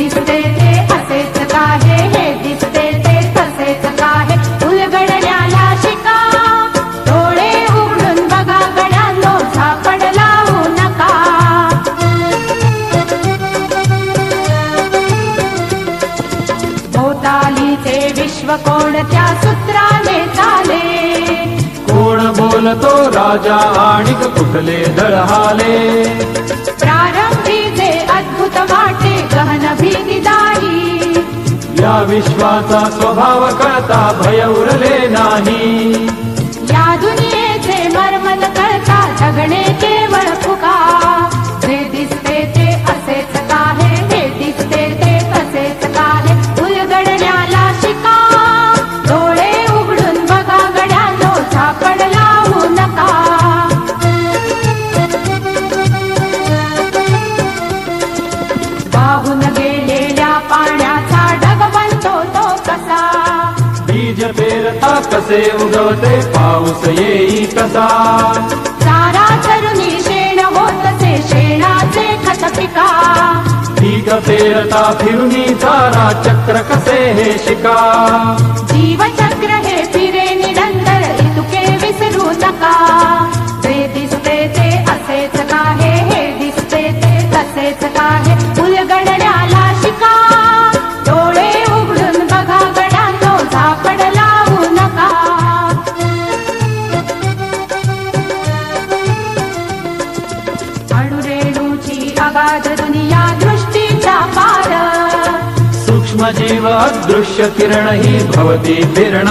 दिसते ते असेच काहे? हे दिसते ते तसेच काहे? उलगडण्याला शिका. डोळे उघडून बघा गड्यांनो झाकण लावू नका. भोवतालीचे विश्व कोणत्या सूत्राने चाले? कोण बोलतो राजा आणि कुठले दळहाले? या विश्वाचा स्वभाव कळता भय उरले नाही. कसे उगवते पाऊस येई कसा चारा चरुणी शेण होतसे शेणाचे खत पिका पीक पेरता फिरुनी चारा चक्र कसे हे शिका। जीवचक्र अणुरेणूची दुनिया दृष्टीचा पार. सूक्ष्म जीव अदृश्य किरण ही भवती फिरण